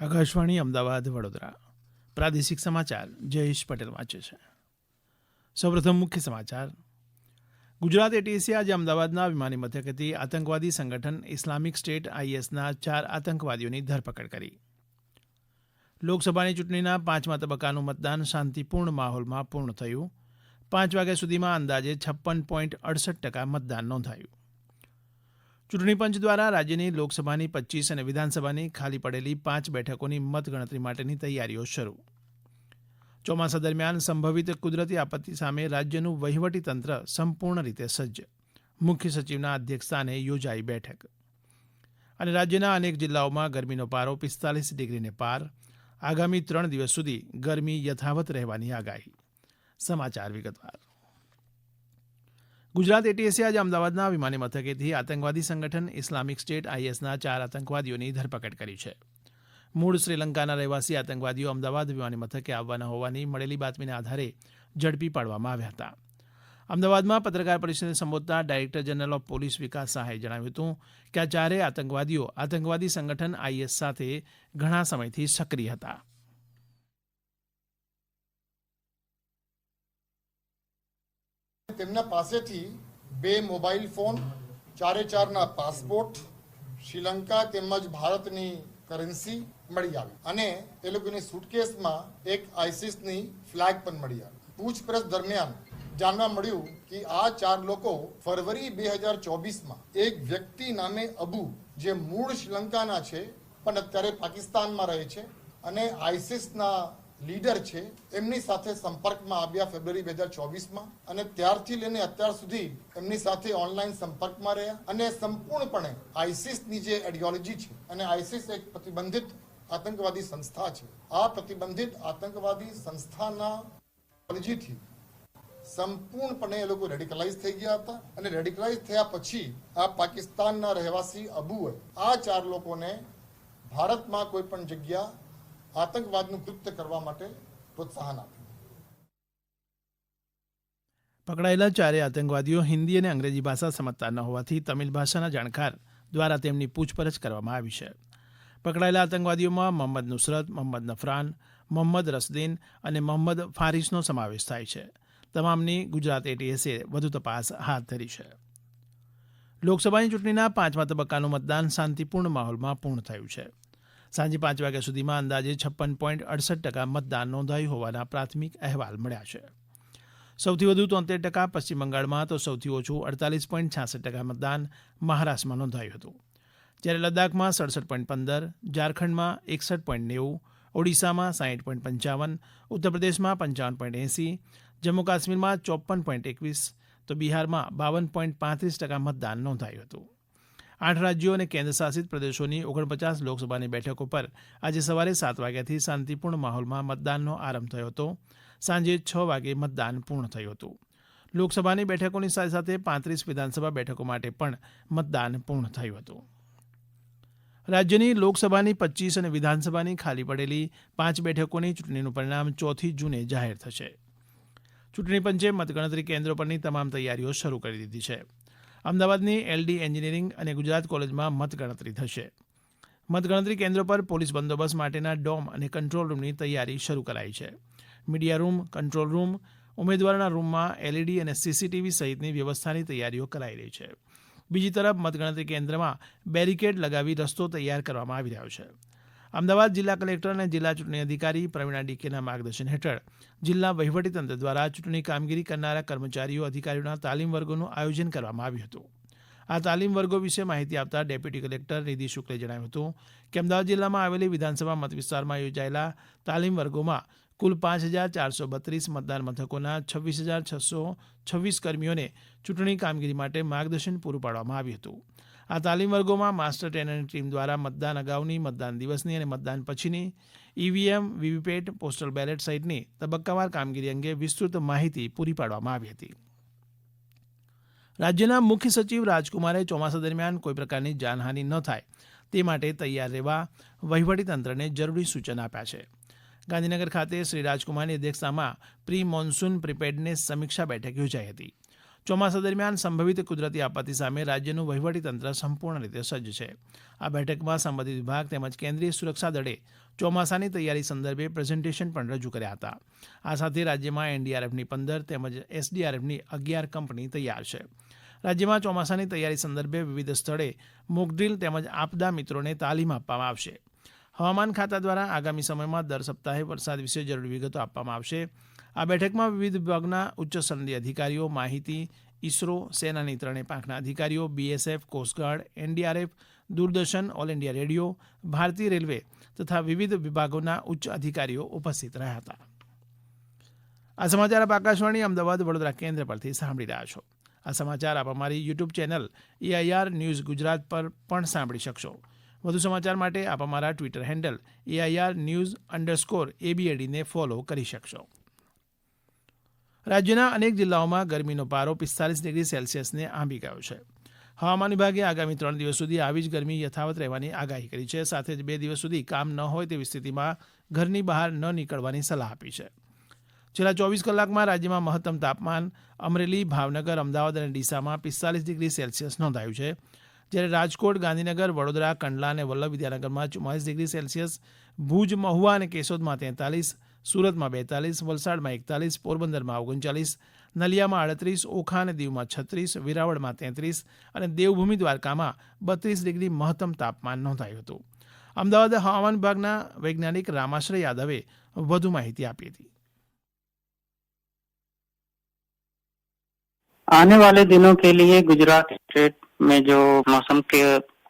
આકાશવાણી અમદાવાદ, વડોદરા. પ્રાદેશિક સમાચાર જયેશ પટેલ વાંચે છે. સૌપ્રથમ મુખ્ય સમાચાર. ગુજરાત એટીએસએ આજે અમદાવાદના વિમાની મથકેથી આતંકવાદી સંગઠન ઇસ્લામિક સ્ટેટ આઈએસના ચાર આતંકવાદીઓની ધરપકડ કરી. લોકસભાની ચૂંટણીના પાંચમા તબક્કાનું મતદાન શાંતિપૂર્ણ માહોલમાં પૂર્ણ થયું. પાંચ વાગ્યા સુધીમાં અંદાજે છપ્પન પોઈન્ટ અડસઠ ટકા મતદાન નોંધાયું. ચૂંટણી પંચ દ્વારા રાજ્યની લોકસભાની પચ્ચીસ અને વિધાનસભાની ખાલી પડેલી પાંચ બેઠકોની મતગણતરી માટેની તૈયારીઓ શરૂ. ચોમાસા દરમિયાન સંભવિત કુદરતી આપત્તિ સામે રાજ્યનું વહીવટીતંત્ર સંપૂર્ણ રીતે સજ્જ. મુખ્ય સચિવના અધ્યક્ષસ્થાને યોજાઈ બેઠક. અને રાજ્યના અનેક જિલ્લાઓમાં ગરમીનો પારો પિસ્તાલીસ ડિગ્રીને પાર આગામી ત્રણ દિવસ સુધી ગરમી યથાવત રહેવાની આગાહી. સમાચાર વિગતવાર. ગુજરાત એટીએસે આજે અમદાવાદના વિમાની મથકેથી આતંકવાદી સંગઠન ઇસ્લામિક સ્ટેટ આઈએસના ચાર આતંકવાદીઓની ધરપકડ કરી છે. મૂળ શ્રીલંકાના રહેવાસી આતંકવાદીઓ અમદાવાદ વિમાની મથકે આવવાના હોવાની મળેલી બાતમીના આધારે ઝડપી પાડવામાં આવ્યા હતા. અમદાવાદમાં પત્રકાર પરિષદને સંબોધતા director general of police Vikas સહાયે જણાવ્યું હતું કે આ ચારેય આતંકવાદીઓ આતંકવાદી સંગઠન આઈએસ સાથે ઘણા સમયથી સક્રિય હતા. તેમના પાસેથી બે મોબાઈલ ફોન, ચારે ચારના પાસપોર્ટ, શ્રીલંકા તેમજ ભારતની કરન્સી મળી આવી અને એ લોકોની સુટકેસમાં એક આઈસીસની ફ્લેગ પણ મળી આવી. પૂછપરછ દરમિયાન જાણવા મળ્યું કે આ ચાર લોકો ફરવરી બે હજાર ચોવીસમાં એક વ્યક્તિ નામે અબુ, જે મૂળ શ્રીલંકાના છે, પણ અત્યારે પાકિસ્તાનમાં રહે છે અને આઈસીસના લીડર છે, એમની સાથે સંપર્કમાં આવ્યા ફેબ્રુઆરી બે હજાર ચોવીસમાં અને ત્યારથી લઈને અત્યાર સુધી એમની સાથે ઓનલાઈન સંપર્કમાં રહ્યા અને સંપૂર્ણપણે આઈસીસની જે આઈડિયોલોજી છે અને આઈસીસ એક પ્રતિબંધિત આતંકવાદી સંસ્થા છે. આ પ્રતિબંધિત આતંકવાદી સંસ્થાના આઈડિયોલોજીથી સંપૂર્ણપણે એ લોકો રેડિકલાઇઝ થઈ ગયા હતા અને રેડિકલાઇઝ થયા પછી આ પાકિસ્તાનના રહેવાસી અબુએ આ ચાર લોકોને ભારતમાં કોઈ પણ જગ્યા આતંકવાદનું કૃત્ય કરવા માટે પ્રોત્સાહન આપ્યું. પકડાયેલા ચારે આતંકવાદીઓ હિન્દી અને અંગ્રેજી ભાષા સમજતા ન હોવાથી તમિલ ભાષાના જાણકાર દ્વારા તેમની પૂછપરછ કરવામાં આવી છે. પકડાયેલા આતંકવાદીઓમાં મોહમ્મદ નુસરત, મોહમ્મદ નફરાન, મોહમ્મદ રસદીન અને મોહમ્મદ ફારીસનો સમાવેશ થાય છે. તમામની ગુજરાત એટીએસે વધુ તપાસ હાથ ધરી છે. લોકસભાની ચૂંટણીના પાંચમા તબક્કાનું મતદાન શાંતિપૂર્ણ માહોલમાં પૂર્ણ થયું છે. સાંજે પાંચ વાગ્યા સુધીમાં અંદાજે છપ્પન પોઈન્ટ અડસઠ ટકા મતદાન નોંધાયું હોવાના પ્રાથમિક અહેવાલ મળ્યા છે. સૌથી વધુ તોતેર ટકા પશ્ચિમ બંગાળમાં તો સૌથી ઓછું અડતાલીસ પોઈન્ટ છાસઠ ટકા મતદાન મહારાષ્ટ્રમાં નોંધાયું હતું. જ્યારે લદ્દાખમાં સડસઠ પોઈન્ટ પંદર, ઝારખંડમાં એકસઠ પોઈન્ટ નેવું, ઓડિશામાં સાહીઠ પોઈન્ટ પંચાવન, ઉત્તરપ્રદેશમાં પંચાવન પોઈન્ટ એંસી જમ્મુ કાશ્મીરમાં ચોપન પોઈન્ટ એકવીસ, તો બિહારમાં બાવન પોઈન્ટ પાંત્રીસ ટકા મતદાન નોંધાયું હતું. આઠ રાજ્યો અને કેન્દ્રશાસિત પ્રદેશોની ઓગણપચાસ લોકસભાની બેઠકો પર આજે સવારે સાત વાગ્યાથી શાંતિપૂર્ણ માહોલમાં મતદાનનો આરંભ થયો હતો. સાંજે છ વાગે મતદાન પૂર્ણ થયું હતું. લોકસભાની બેઠકોની સાથે સાથે પાંત્રીસ વિધાનસભા બેઠકો માટે પણ મતદાન પૂર્ણ થયું હતું. રાજ્યની લોકસભાની પચ્ચીસ અને વિધાનસભાની ખાલી પડેલી પાંચ બેઠકોની ચૂંટણીનું પરિણામ ચોથી જૂને જાહેર થશે. ચૂંટણી પંચે મતગણતરી કેન્દ્રો પરની તમામ તૈયારીઓ શરૂ કરી દીધી છે. અમદાવાદની એલડી એન્જિનિયરિંગ અને ગુજરાત કોલેજમાં મતગણતરી થશે. મતગણતરી કેન્દ્રો પર પોલીસ બંદોબસ્ત માટેના ડોમ અને કંટ્રોલ રૂમની તૈયારી શરૂ કરાઈ છે. મીડિયા રૂમ, કંટ્રોલ રૂમ, ઉમેદવારોના રૂમમાં એલઈડી અને સીસીટીવી સહિતની વ્યવસ્થાની તૈયારીઓ કરાઈ રહી છે. બીજી તરફ મતગણતરી કેન્દ્રમાં બેરિકેડ લગાવી રસ્તો તૈયાર કરવામાં આવી રહ્યો છે. અમદાવાદ જિલ્લા કલેક્ટર અને જિલ્લા ચૂંટણી અધિકારી પ્રવીણા ડીકેના માર્ગદર્શન હેઠળ જિલ્લા વહીવટીતંત્ર દ્વારા ચૂંટણી કામગીરી કરનારા કર્મચારીઓ, અધિકારીઓના તાલીમ વર્ગોનું આયોજન કરવામાં આવ્યું હતું. આ તાલીમ વર્ગો વિશે માહિતી આપતા ડેપ્યુટી કલેક્ટર નિધિ શુક્લે જણાવ્યું હતું કે અમદાવાદ જિલ્લામાં આવેલી વિધાનસભા મતવિસ્તારમાં યોજાયેલા તાલીમ વર્ગોમાં કુલ પાંચ હજાર ચારસો બત્રીસ મતદાન મથકોના છવ્વીસ હજાર છસો છવ્વીસ કર્મીઓને ચૂંટણી કામગીરી માટે માર્ગદર્શન પૂરું પાડવામાં આવ્યું હતું. આ તાલીમ વર્ગોમાં માસ્ટર ટ્રેનરની ટીમ દ્વારા મતદાન અગાઉની મતદાન દિવસની અને મતદાન પછીની ઈવીએમ, વીવીપેટ, પોસ્ટલ બેલેટ સહિતની તબક્કાવાર કામગીરી અંગે વિસ્તૃત માહિતી પૂરી પાડવામાં આવી હતી. રાજ્યના મુખ્ય સચિવ રાજકુમારે ચોમાસા દરમિયાન કોઈ પ્રકારની જાનહાનિ ન થાય, તે માટે તૈયાર રહેવા વહીવટીતંત્રને જરૂરી સૂચન આપ્યા છે. ગાંધીનગર ખાતે શ્રી રાજકુમારની અધ્યક્ષતામાં પ્રી મોન્સૂન પ્રિપેર્ડનેસ સમીક્ષા બેઠક યોજાઈ હતી. ચોમાસા દરમિયાન સંભવિત કુદરતી આપત્તિ સામે રાજ્યનું વહીવટીતંત્ર સંપૂર્ણ રીતે સજ્જ છે. આ બેઠકમાં સંબંધિત વિભાગ તેમજ કેન્દ્રીય સુરક્ષા દળે ચોમાસાની તૈયારી સંદર્ભે પ્રેઝન્ટેશન પણ રજૂ કર્યા હતા. આ સાથે રાજ્યમાં એનડીઆરએફની પંદર તેમજ એસડીઆરએફની અગિયાર કંપની તૈયાર છે. રાજ્યમાં ચોમાસાની તૈયારી સંદર્ભે વિવિધ સ્થળે મોકડ્રીલ તેમજ આપદા મિત્રોને તાલીમ આપવામાં આવશે. હવામાન ખાતા દ્વારા આગામી સમયમાં દર સપ્તાહે વરસાદ વિશે જરૂરી વિગતો આપવામાં આવશે. આ બેઠકમાં વિવિધ વિભાગના ઉચ્ચ સનદી અધિકારીઓ, માહિતી, ઇસરો, સેનાની ત્રણેય પાંખના અધિકારીઓ BSF coastguard NDRF Doordarshan all India radio ભારતીય રેલવે તથા વિવિધ વિભાગોના ઉચ્ચ અધિકારીઓ ઉપસ્થિત રહ્યા હતા. આ સમાચાર આપ આકાશવાણી અમદાવાદ વડોદરા કેન્દ્ર પરથી સાંભળી રહ્યા છો. આ સમાચાર આપ અમારી YouTube channel AIR news Gujarat પર પણ સાંભળી શકશો. વધુ સમાચાર માટે આપ અમારા Twitter handle AIR news underscore એબીએડીને follow કરી શકશો. રાજ્યના અનેક જિલ્લાઓમાં ગરમીનો પારો પિસ્તાલીસ ડિગ્રી સેલ્સિયસને આંબી ગયો છે. હવામાન વિભાગે આગામી ત્રણ દિવસ સુધી આવી જ ગરમી યથાવત રહેવાની આગાહી કરી છે. સાથે જ બે દિવસ સુધી કામ ન હોય તેવી સ્થિતિમાં ઘરની બહાર ન નીકળવાની સલાહ આપી છે. છેલ્લા ચોવીસ કલાકમાં રાજ્યમાં મહત્તમ તાપમાન અમરેલી, ભાવનગર, અમદાવાદ અને ડીસામાં પિસ્તાલીસ ડિગ્રી સેલ્સિયસ નોંધાયું છે. જ્યારે રાજકોટ, ગાંધીનગર, વડોદરા, કંડલા અને વલ્લભ વિદ્યાનગરમાં ચુમ્માલીસ ડિગ્રી સેલ્સિયસ, ભુજ, મહુવા અને કેશોદમાં તેતાલીસ સુરતમાં બેતાલીસ વલસાડમાં એકતાલીસ પોરબંદરમાં ઓગણચાલીસ નલિયામાં આડત્રીસ ઓખા અને દીવમાં છત્રીસ વિરાવળમાં તેત્રીસ અને દેવભૂમિ દ્વારકામાં બત્રીસ ડિગ્રી મહત્તમ તાપમાન નોંધાયું હતું અમદાવાદ હવામાન વિભાગના વૈજ્ઞાનિક રામાશ્રય યાદવે વધુ માહિતી આપી હતી आने वाले दिनों के लिए गुजरात स्टेट में जो मौसम के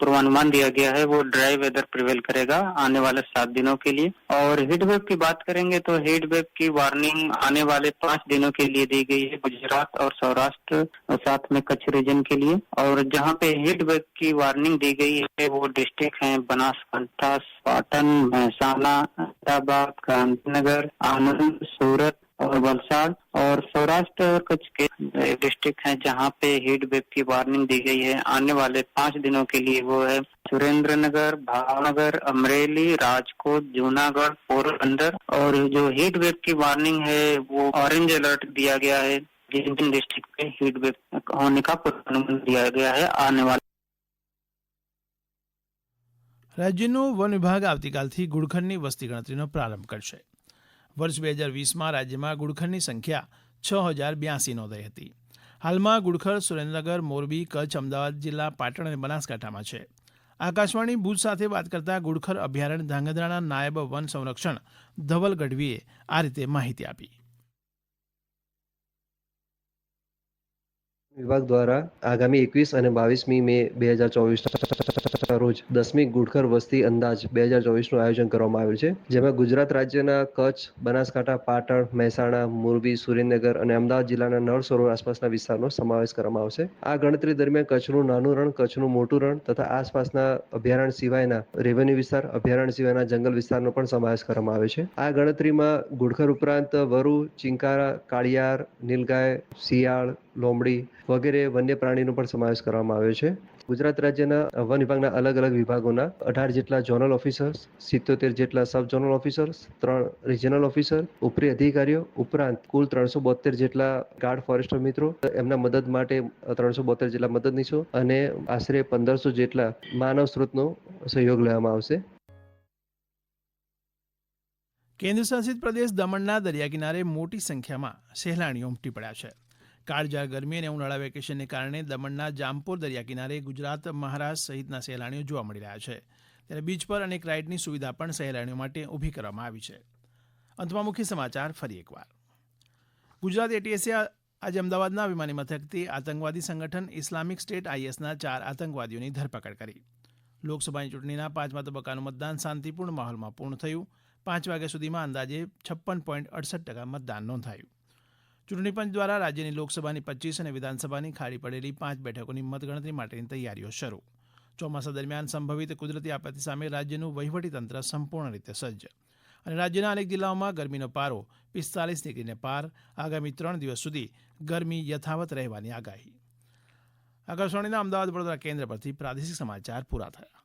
पूर्वानुमान दिया गया है, वो ड्राई वेदर प्रिवेल करेगा आने वाले सात दिनों के लिए। और हीट वेव की बात करेंगे तो हीट वेव की वार्निंग आने वाले पाँच दिनों के लिए दी गई है, गुजरात और सौराष्ट्र, साथ में कच्छ रीजन के लिए। और जहाँ पे हीट वेव की वार्निंग दी गई है, वो डिस्ट्रिक्ट है बनासकांठा पाटन महसाना अहमदाबाद गांधीनगर आनंद सूरत और वलसाड और सौराष्ट्र और कच्छ के डिस्ट्रिक्ट हैं जहां पे हीट वेव की वार्निंग दी गई है आने वाले पांच दिनों के लिए वो है सुरेंद्र नगर भावनगर अमरेली राजकोट जूनागढ़ पोरबंदर और जो हीट वेव की वार्निंग है वो ऑरेंज अलर्ट दिया गया है जिन जिन डिस्ट्रिक्ट पे हीट वेव होने का पूर्वानुमान दिया गया है आने वाले રાજ્યનું વન વિભાગ આવતીકાલથી ગુડખરની વસ્તી ગણતરીનો પ્રારંભ કરશે વર્ષ બે હજાર વીસમાં રાજ્યમાં ગુડખરની સંખ્યા છ હજાર બ્યાસી નોંધાઈ હતી. હાલમાં ગુડખર, સુરેન્દ્રનગર, મોરબી, કચ્છ, અમદાવાદ જિલ્લા, પાટણ અને બનાસકાંઠામાં છે. આકાશવાણી ભુજ સાથે વાત કરતા ગુડખર અભયારણ્ય ધાંગધ્રાના નાયબ વન સંરક્ષણ ધવલ ગઢવીએ આ રીતે માહિતી આપી. વિભાગ દ્વારા આગામી એકવીસ અને બાવીસમી મે બે હજાર ચોવીસ રોજ દસમી ગુડખર વસ્તી અંદાજ બે હજાર ચોવીસનું આયોજન કરવામાં આવ્યું છે, જેમાં ગુજરાત રાજ્યના કચ્છ, બનાસકાંઠા, પાટણ, મહેસાણા, મોરબી, સુરેન્દ્રનગર અને અમદાવાદ જિલ્લાના નળ સરોવર આસપાસના વિસ્તારનો સમાવેશ કરવામાં આવશે. આ ગણતરી દરમિયાન કચ્છનું નાનું રણ, કચ્છનું મોટું રણ તથા આસપાસના અભયારણ્ય સિવાયના રેવન્યુ વિસ્તાર, અભયારણ્ય સિવાયના જંગલ વિસ્તારનો પણ સમાવેશ કરવામાં આવ્યો છે. આ ગણતરીમાં ગુડખર ઉપરાંત વરુ, ચિંકારા, કાળિયાર, નીલગાય, શિયાળ, લોમડી વગેરે વન્ય પ્રાણીનો પણ સમાવેશ કરવામાં આવ્યો છે. ગુજરાત રાજ્યના વન વિભાગના અલગ અલગ વિભાગોના અઢાર જેટલા ઝોનલ ઓફિસર્સ સિત્તોતેર જેટલા સબ ઝોનલ ઓફિસર્સ ત્રણ રિજનલ ઓફિસર ઉપરી અધિકારીઓ, ઉપરાંત કુલ ત્રણસો બોતેર જેટલા ગાર્ડ ફોરેસ્ટર મિત્રો. એમના મદદ માટે ત્રણસો બોતેર જેટલા મદદનીશો અને આશરે પંદરસો જેટલા માનવ સ્ત્રોતનો સહયોગ લેવામાં આવશે. કેન્દ્ર શાસિત પ્રદેશ દમણના દરિયા કિનારે મોટી સંખ્યામાં સહેલાણીઓ ઉમટી પડ્યા છે. કાળઝાળ ગરમી અને ઉનાળા વેકેશનને કારણે દમણના જામપોર દરિયા કિનારે ગુજરાત, મહારાષ્ટ્ર સહિતના સહેલાણીઓ જોવા મળી રહ્યા છે. ત્યારે બીચ પર અનેક રાઇડની સુવિધા પણ સહેલાણીઓ માટે ઊભી કરવામાં આવી છે. અંતમાં મુખ્ય સમાચાર ફરી એકવાર. ગુજરાત એટીએસે આજે અમદાવાદના વિમાની મથકથી આતંકવાદી સંગઠન ઇસ્લામિક સ્ટેટ આઈએસના ચાર આતંકવાદીઓની ધરપકડ કરી. લોકસભાની ચૂંટણીના પાંચમા તબક્કાનું મતદાન શાંતિપૂર્ણ માહોલમાં પૂર્ણ થયું. પાંચ વાગ્યા સુધીમાં અંદાજે છપ્પન પોઈન્ટ અડસઠ ટકા મતદાન નોંધાયું. ચૂંટણી પંચ દ્વારા રાજ્યની લોકસભાની પચીસ અને વિધાનસભાની ખાલી પડેલી પાંચ બેઠકોની મતગણતરી માટેની તૈયારીઓ શરૂ. ચોમાસા દરમિયાન સંભવિત કુદરતી આપત્તિ સામે રાજ્યનું વહીવટીતંત્ર સંપૂર્ણ રીતે સજ્જ. અને રાજ્યના અનેક જિલ્લાઓમાં ગરમીનો પારો પિસ્તાલીસ ડિગ્રીને પાર આગામી ત્રણ દિવસ સુધી ગરમી યથાવત રહેવાની આગાહી. આકાશવાણીના અમદાવાદ વડોદરા કેન્દ્ર પરથી પ્રાદેશિક સમાચાર પૂરા થયા.